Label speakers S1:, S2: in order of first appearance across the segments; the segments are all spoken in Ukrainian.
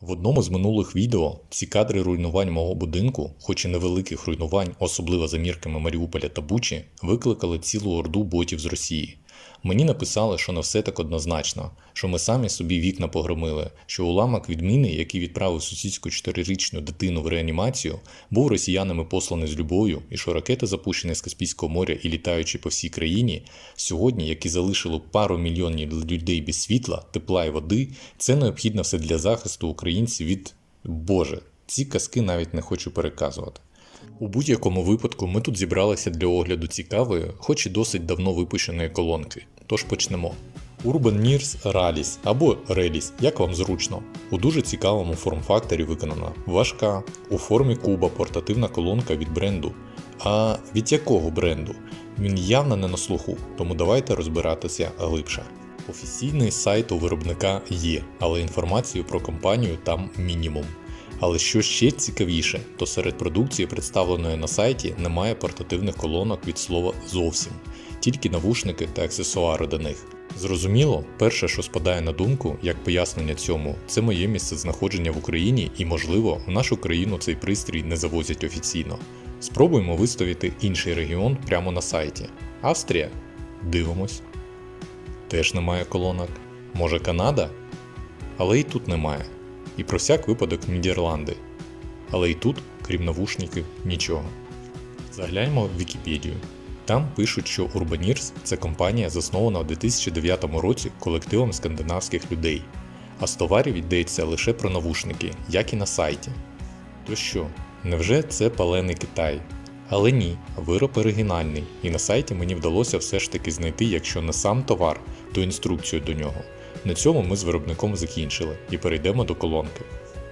S1: В одному з минулих відео ці кадри руйнувань мого будинку, хоч і невеликих руйнувань, особливо за мірками Маріуполя та Бучі, викликали цілу орду ботів з Росії. Мені написали, що не все так однозначно, що ми самі собі вікна погромили, що уламок відміни, який відправив сусідську чотирирічну дитину в реанімацію, був росіянами посланий з любов'ю, і що ракети, запущені з Каспійського моря і літаючи по всій країні, сьогодні, які залишили пару мільйонів людей без світла, тепла і води, це необхідно все для захисту українців від Боже. Ці казки навіть не хочу переказувати. У будь-якому випадку ми тут зібралися для огляду цікавої, хоч і досить давно випущеної колонки. Тож почнемо. Urban Nears Rallis або Relis, як вам зручно. У дуже цікавому форм-факторі виконана важка, у формі куба портативна колонка від бренду. А від якого бренду? Він явно не на слуху, тому давайте розбиратися глибше. Офіційний сайт у виробника є, але інформацію про компанію там мінімум. Але що ще цікавіше, то серед продукції, представленої на сайті, немає портативних колонок від слова зовсім, тільки навушники та аксесуари до них. Зрозуміло, перше, що спадає на думку, як пояснення цьому, це моє місце знаходження в Україні і, можливо, в нашу країну цей пристрій не завозять офіційно. Спробуємо виставити інший регіон прямо на сайті. Австрія? Дивимось. Теж немає колонок. Може Канада? Але і тут немає. І про всяк випадок Нідерланди. Але і тут, крім навушників, нічого. Загляньмо в Вікіпедію. Там пишуть, що Urbanirs – це компанія, заснована у 2009 році колективом скандинавських людей, а з товарів йдеться лише про навушники, як і на сайті. То що, невже це палений Китай? Але ні, вироб оригінальний, і на сайті мені вдалося все ж таки знайти, якщо не сам товар, то інструкцію до нього. На цьому ми з виробником закінчили і перейдемо до колонки.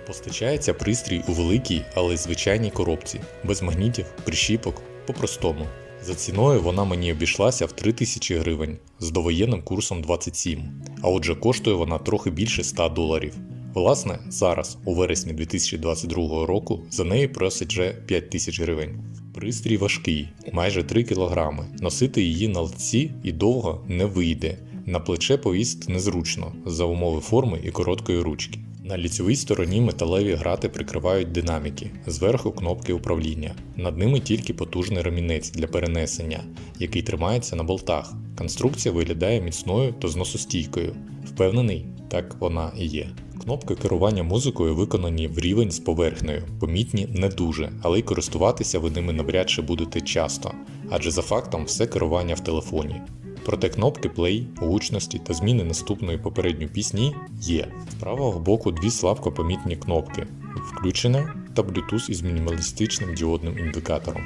S1: Постачається пристрій у великій, але звичайній коробці, без магнітів, прищіпок, по-простому. За ціною вона мені обійшлася в 3000 гривень з довоєнним курсом 27, а отже коштує вона трохи більше 100 доларів. Власне, зараз, у вересні 2022 року, за неї просить вже 5000 гривень. Пристрій важкий, майже 3 кг. Носити її на лиці і довго не вийде. На плече повісити незручно за умови форми і короткої ручки. На ліцевій стороні металеві грати прикривають динаміки, зверху кнопки управління. Над ними тільки потужний ремінець для перенесення, який тримається на болтах. Конструкція виглядає міцною та зносостійкою. Впевнений, так вона і є. Кнопки керування музикою виконані в рівень з поверхнею, помітні не дуже, але й користуватися ви ними навряд чи будете часто, адже за фактом все керування в телефоні. Проте кнопки play, гучності та зміни наступної попередньої пісні є. З правого боку дві слабко помітні кнопки включене та Bluetooth із мінімалістичним діодним індикатором.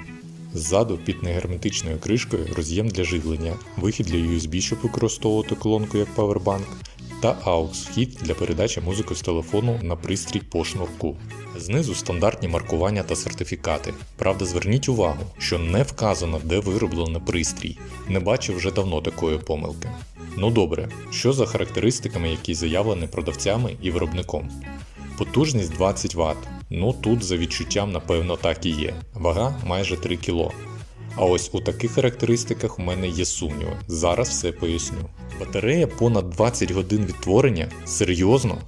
S1: Ззаду під негерметичною кришкою роз'єм для живлення, вихід для USB, щоб використовувати колонку як павербанк, та AUX вхід для передачі музики з телефону на пристрій по шнурку. Знизу стандартні маркування та сертифікати. Правда, зверніть увагу, що не вказано, де вироблено пристрій. Не бачив вже давно такої помилки. Ну добре, що за характеристиками, які заявлені продавцями і виробником? Потужність 20 Вт. Ну тут за відчуттям, напевно, так і є. Вага майже 3 кг. А ось у таких характеристиках у мене є сумніви. Зараз все поясню. Батарея понад 20 годин відтворення? Серйозно?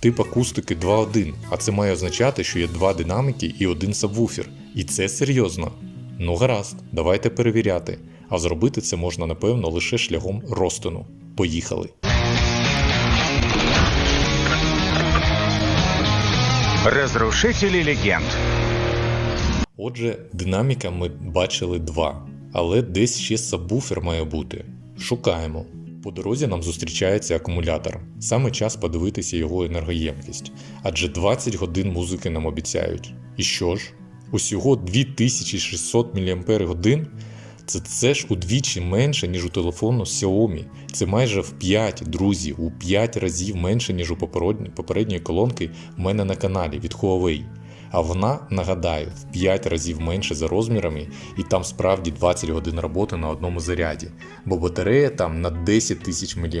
S1: Тип акустики 2.1, а це має означати, що є два динамики і один сабвуфер. І це серйозно. Ну гаразд, давайте перевіряти. А зробити це можна напевно лише шляхом розтину. Поїхали.
S2: Разрушители легенд.
S1: Отже, динаміка ми бачили два, але десь ще сабвуфер має бути. Шукаємо. По дорозі нам зустрічається акумулятор. Саме час подивитися його енергоємкість, адже 20 годин музики нам обіцяють. І що ж? Усього 2600 мАч? Це, це ж удвічі менше, ніж у телефону Xiaomi. Це майже в 5, друзі, у 5 разів менше, ніж у попередньої, колонки в мене на каналі від Huawei. А вона, нагадаю, в 5 разів менше за розмірами, і там справді 20 годин роботи на одному заряді, бо батарея там на 10 тисяч мАч.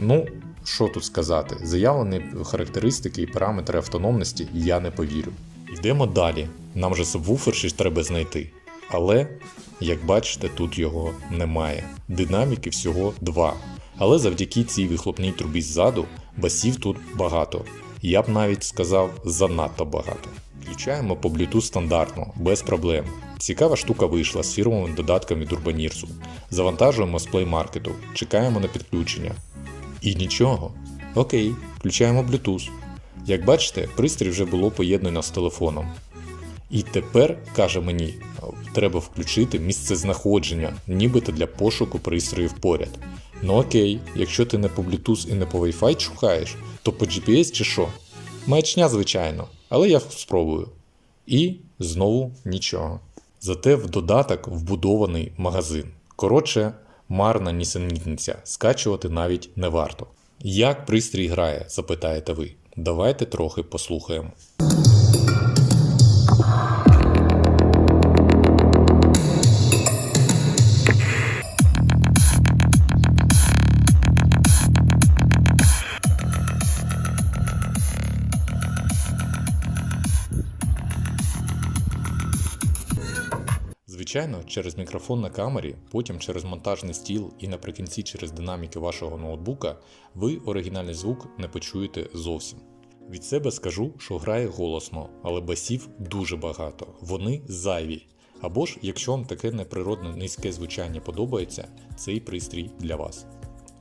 S1: Ну, що тут сказати, заявлені характеристики і параметри автономності я не повірю. Йдемо далі. Нам же сабвуфер ще треба знайти. Але, як бачите, тут його немає. Динаміки всього два. Але завдяки цій вихлопній трубі ззаду басів тут багато. Я б навіть сказав занадто багато. Включаємо по Bluetooth стандартно, без проблем. Цікава штука вийшла з фірмовим додатком від Urbanirsu. Завантажуємо з Play Market, чекаємо на підключення. І нічого. Окей, включаємо Bluetooth. Як бачите, пристрій вже було поєднано з телефоном. І тепер, каже мені, треба включити місцезнаходження, нібито для пошуку пристроїв поряд. Ну окей, якщо ти не по Bluetooth і не по Wi-Fi шукаєш, то по GPS чи що? Маячня, звичайно, але я спробую. І знову нічого. Зате в додаток вбудований магазин. Коротше, марна нісенітниця, скачувати навіть не варто. Як пристрій грає, запитаєте ви. Давайте трохи послухаємо. Звичайно, через мікрофон на камері, потім через монтажний стіл і наприкінці через динаміки вашого ноутбука ви оригінальний звук не почуєте зовсім. Від себе скажу, що грає голосно, але басів дуже багато, вони зайві. Або ж, якщо вам таке неприродне низьке звучання подобається, цей пристрій для вас.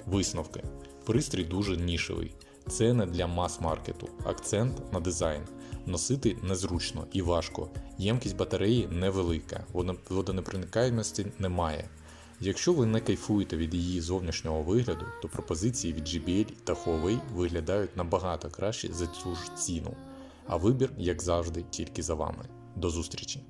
S1: Висновки. Пристрій дуже нішевий. Це не для мас-маркету, акцент на дизайн. Носити незручно і важко. Ємкість батареї невелика, водо- водонепроникаємості немає. Якщо ви не кайфуєте від її зовнішнього вигляду, то пропозиції від JBL та Huawei виглядають набагато краще за цю ж ціну. А вибір, як завжди, тільки за вами. До зустрічі!